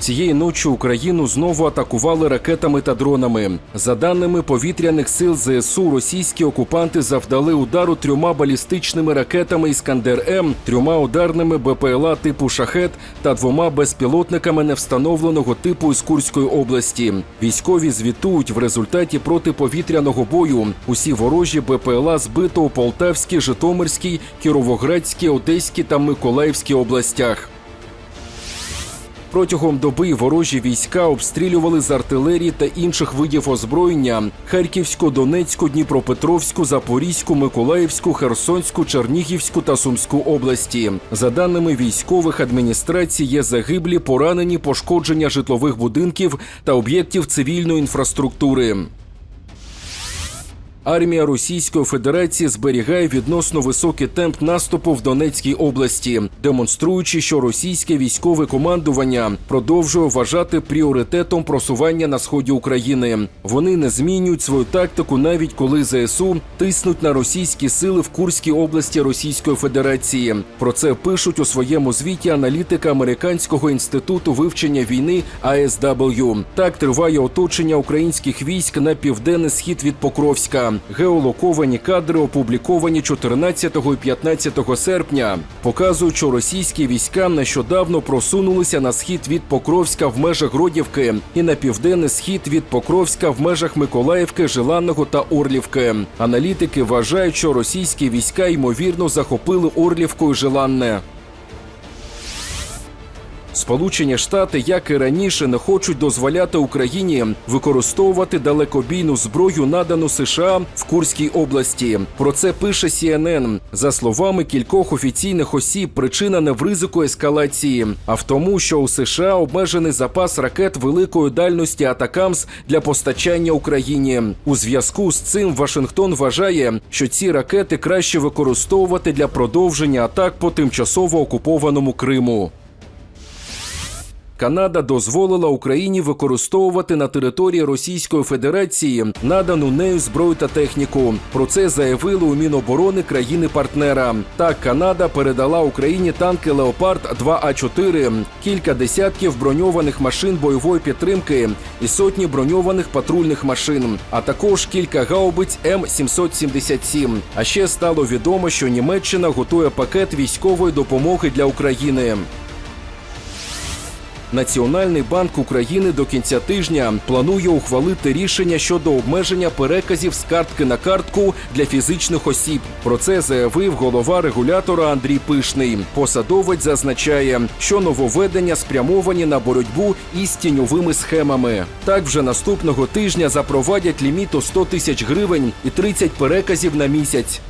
Цієї ночі Україну знову атакували ракетами та дронами. За даними повітряних сил ЗСУ, російські окупанти завдали удару трьома балістичними ракетами Іскандер М, трьома ударними БПЛА типу Шахет та двома безпілотниками невстановленого типу із Курської області. Військові звітують в результаті протиповітряного бою. Усі ворожі БПЛА збито у Полтавській, Житомирській, Кіровоградській, Одеській та Миколаївській областях. Протягом доби ворожі війська обстрілювали з артилерії та інших видів озброєння Харківську, Донецьку, Дніпропетровську, Запорізьку, Миколаївську, Херсонську, Чернігівську та Сумську області. За даними військових адміністрацій, є загиблі, поранені, пошкодження житлових будинків та об'єктів цивільної інфраструктури. Армія Російської Федерації зберігає відносно високий темп наступу в Донецькій області, демонструючи, що російське військове командування продовжує вважати пріоритетом просування на сході України. Вони не змінюють свою тактику, навіть коли ЗСУ тиснуть на російські сили в Курській області Російської Федерації. Про це пишуть у своєму звіті аналітика Американського інституту вивчення війни ASW. Так триває оточення українських військ на південний схід від Покровська. Геолоковані кадри опубліковані 14 і 15 серпня. Показують, що російські війська нещодавно просунулися на схід від Покровська в межах Гродівки і на південний схід від Покровська в межах Миколаївки, Желанного та Орлівки. Аналітики вважають, що російські війська ймовірно захопили Орлівку і Желанне. Сполучені Штати, як і раніше, не хочуть дозволяти Україні використовувати далекобійну зброю, надану США в Курській області. Про це пише CNN. За словами кількох офіційних осіб, причина не в ризику ескалації, а в тому, що у США обмежений запас ракет великої дальності Атакамс для постачання Україні. У зв'язку з цим Вашингтон вважає, що ці ракети краще використовувати для продовження атак по тимчасово окупованому Криму. Канада дозволила Україні використовувати на території Російської Федерації надану нею зброю та техніку. Про це заявили у Міноборони країни-партнера. Так, Канада передала Україні танки Леопард 2 а 4 кілька десятків броньованих машин бойової підтримки і сотні броньованих патрульних машин, а також кілька гаубиць М 777 А ще стало відомо, що Німеччина готує пакет військової допомоги для України. Національний банк України до кінця тижня планує ухвалити рішення щодо обмеження переказів з картки на картку для фізичних осіб. Про це заявив голова регулятора Андрій Пишний. Посадовець зазначає, що нововведення спрямовані на боротьбу із тіньовими схемами. Так вже наступного тижня запровадять ліміт у 100 тисяч гривень і 30 переказів на місяць.